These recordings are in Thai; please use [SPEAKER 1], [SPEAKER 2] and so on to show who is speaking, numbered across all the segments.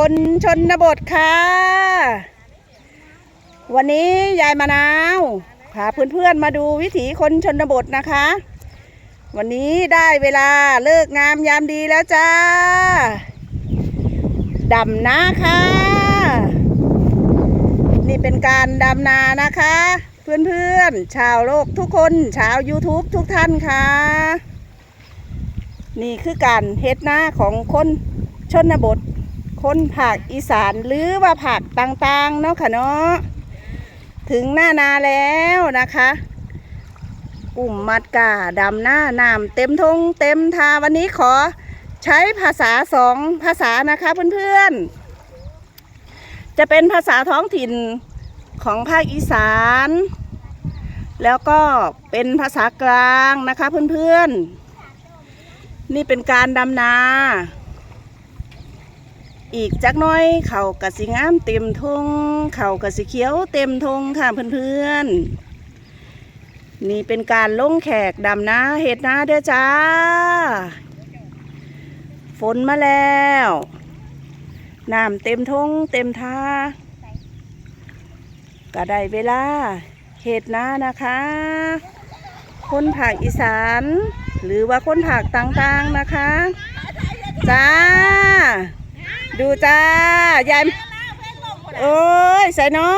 [SPEAKER 1] คนชนบทค่ะ วันนี้ยายมะนาวพาเพื่อนๆมาดูวิถีคนชนบทนะคะ วันนี้ได้เวลาเลิกงามยามดีแล้วจ้าดำนาค่ะ นี่เป็นการดำนานะคะ เพื่อนๆ ชาวโลกทุกคนชาว YouTube ทุกท่านค่ะ นี่คือการเฮ็ดนาของคนชนบท คนภาคอีสานหรือว่าภาคต่างๆเนาะค่ะเนาะถึงหน้านาแล้วนะคะ กลุ่มมัดกาดำหน้าน้ำเต็มทงเต็มทาวันนี้ขอใช้ภาษาสองภาษานะคะเพื่อนๆ จะเป็นภาษาท้องถิ่นของภาคอีสาน แล้วก็เป็นภาษากลางนะคะเพื่อนๆ นี่เป็นการดำนา อีกจักน้อยเขากะสิงามเต็มทงเขากะสิเขียวเต็มทงค่ะเพื่อนๆ นี่เป็นการลงแขกดำนาเห็ดนาเด้อจ้า ฝนมาแล้วน้ำเต็มทงเต็มท่าก็ได้เวลาเห็ดนานะคะ คนภาคอีสาน หรือว่าคนภาคต่างๆนะคะ จ้า ดูจ้ายายโอ้ยใส่น้อ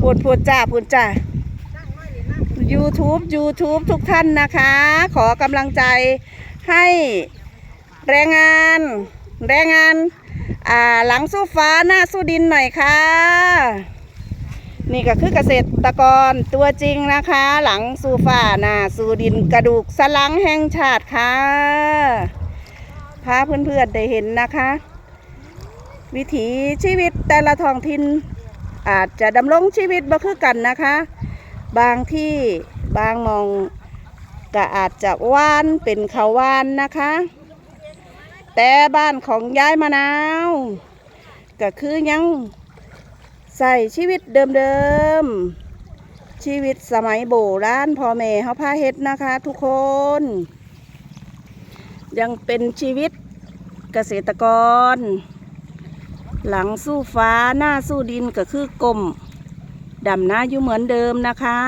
[SPEAKER 1] พูดพูดจ้าพูดจ้า YouTube YouTube ทุกท่านนะคะ ขอกำลังใจให้แรงงาน แรงงานอ่าหลังสู้ฟ้าหน้าสู้ดินหน่อยค่ะ นี่ก็คือเกษตรกรตัวจริงนะคะ หลังสู้ฟ้าหน้าสู้ดินกระดูกสนหลังแห่งชาติค่ะ พาเพื่อนๆได้เห็นนะคะ วิถีชีวิตแต่ละท้องถิ่นอาจจะดำรงชีวิตบ่คือกันนะคะ บางที่บางมองก็อาจจะว่านเป็นเขาวว่านนะคะ แต่บ้านของยายมะนาว ก็คือยังใส่ชีวิตเดิมๆชีวิตสมัยโบราณพ่อแม่เขาพาเฮ็ดนะคะทุกคน ยังเป็นชีวิตเกษตรกร หลังสู้ฟ้าหน้าสู้ดินก็คือกลมดำนาอยู่เหมือนเดิมนะคะ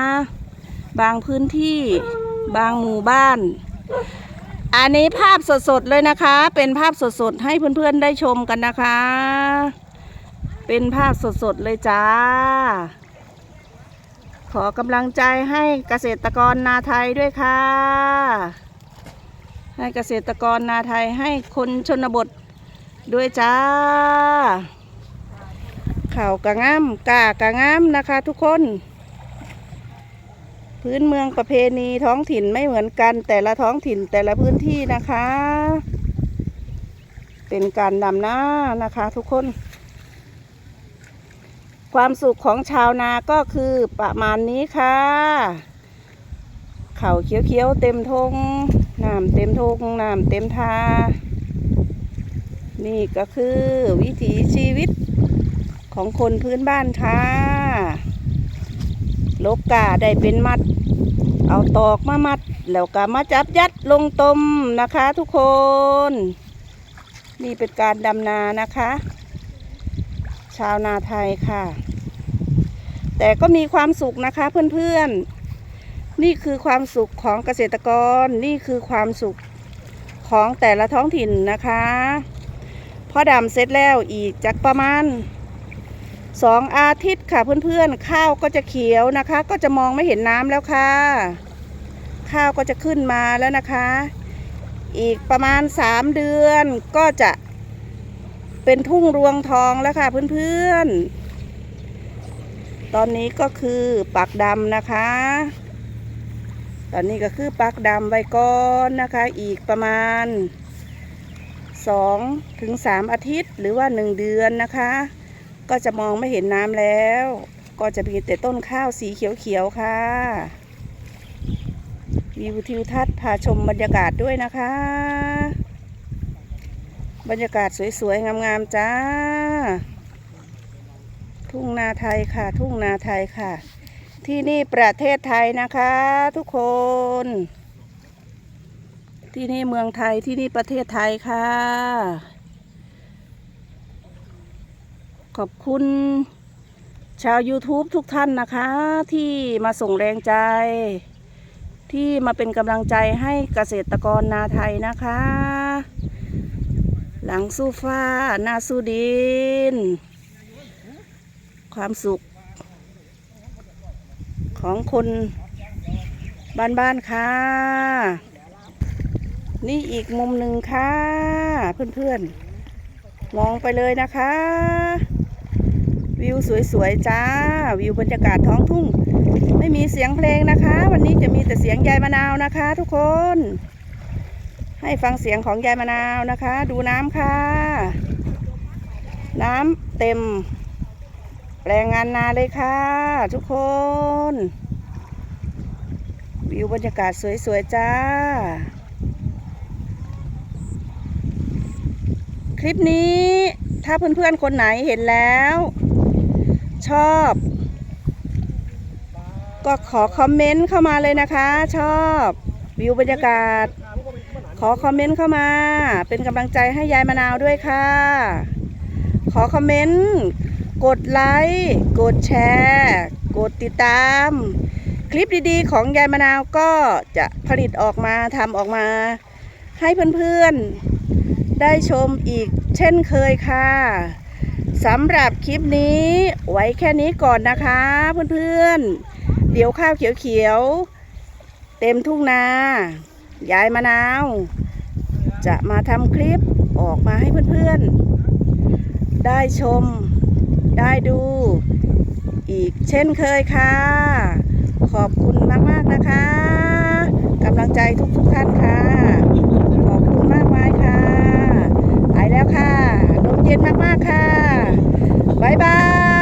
[SPEAKER 1] บางพื้นที่บางหมู่บ้าน อันนี้ภาพสดๆเลยนะคะ เป็นภาพสดๆให้เพื่อนๆได้ชมกันนะคะ เป็นภาพสดๆเลยจ้า ขอกำลังใจให้เกษตรกรนาไทยด้วยค่ะ ให้เกษตรกรนาไทยให้คนชนบทด้วยจ้าข่าวกระงามกากระงามนะคะทุกคน พื้นเมืองประเพณีท้องถิ่นไม่เหมือนกัน แต่ละท้องถิ่นแต่ละพื้นที่นะคะ เป็นการดำหน้านะคะทุกคน ความสุขของชาวนาก็คือประมาณนี้ค่ะ เขาเขียวๆเต็มทง น้ำเต็มทงน้ำเต็มทา นี่ก็คือวิถีชีวิตของคนพื้นบ้านค่ะลกกาได้เป็นมัด เอาตอกมามัด แล้วก็มาจับยัดลงตมนะคะทุกคน นี่เป็นการดำนานะคะ ชาวนาไทยค่ะ แต่ก็มีความสุขนะคะเพื่อนๆ นี่คือความสุขของเกษตรกร นี่คือความสุขของแต่ละท้องถิ่นนะคะพอดำเสร็จแล้วอีกจากประมาณสองอาทิตย์ค่ะเพื่อนๆ ข้าวก็จะเขียวนะคะ ก็จะมองไม่เห็นน้ำแล้วค่ะ ข้าวก็จะขึ้นมาแล้วนะคะ อีกประมาณสามเดือนก็จะเป็นทุ่งรวงทองแล้วค่ะเพื่อนๆ ตอนนี้ก็คือปักดำนะคะ ตอนนี้ก็คือปักดำไว้ก่อนนะคะ อีกประมาณสองถึงสามอาทิตย์หรือว่าหนึ่งเดือนนะคะ ก็จะมองไม่เห็นน้ำแล้ว ก็จะมีแต่ต้นข้าวสีเขียวๆค่ะวิวทิวทัศน์พาชมบรรยากาศด้วยนะคะ บรรยากาศสวยๆ งามๆ จ้า ทุ่งนาไทยค่ะ ทุ่งนาไทยค่ะ ที่นี่ประเทศไทยนะคะ ทุกคน ที่นี่เมืองไทยที่นี่ประเทศไทยค่ะ ขอบคุณ ชาว YouTube ทุกท่านนะคะ ที่มาส่งแรงใจ ที่มาเป็นกำลังใจให้เกษตรกรนาไทยนะคะ หลังสู้ฟ้าหน้าสู้ดิน ความสุข ของคนบ้านๆค่ะ นี่อีกมุมหนึ่งค่ะ เพื่อนๆ มองไปเลยนะคะ วิวสวยๆจ้า วิวบรรยากาศท้องทุ่ง ไม่มีเสียงเพลงนะคะ วันนี้จะมีแต่เสียงยายมะนาวนะคะ ทุกคน ให้ฟังเสียงของยายมะนาวนะคะ ดูน้ำค่ะ น้ำเต็ม แปลงงานนาเลยค่ะ ทุกคน วิวบรรยากาศสวย ๆ จ้า คลิปนี้ถ้าเพื่อน ๆ คนไหนเห็นแล้ว ชอบ ก็ขอคอมเมนต์เข้ามาเลยนะคะ ชอบวิวบรรยากาศ ขอคอมเมนต์เข้ามา เป็นกำลังใจให้ยายมะนาวด้วยค่ะ ขอคอมเมนต์ กดไลค์ กดแชร์ กดติดตาม คลิปดีๆ ของยายมะนาวก็จะผลิตออกมาทำออกมา ให้เพื่อนๆ ได้ชมอีกเช่นเคยค่ะสำหรับคลิปนี้ไว้แค่นี้ก่อนนะคะเพื่อนๆ เดี๋ยวข้าวเขียวๆ เต็มทุ่งนายายมะนาว จะมาทำคลิปออกมาให้เพื่อนๆ ได้ชม ได้ดู อีกเช่นเคยค่ะ ขอบคุณมาก ๆ นะคะกำลังใจทุก ๆ ท่านค่ะ ขอบคุณมากมายค่ะไปแล้วค่ะลมเย็นมาก ๆ ค่ะ บ๊ายบาย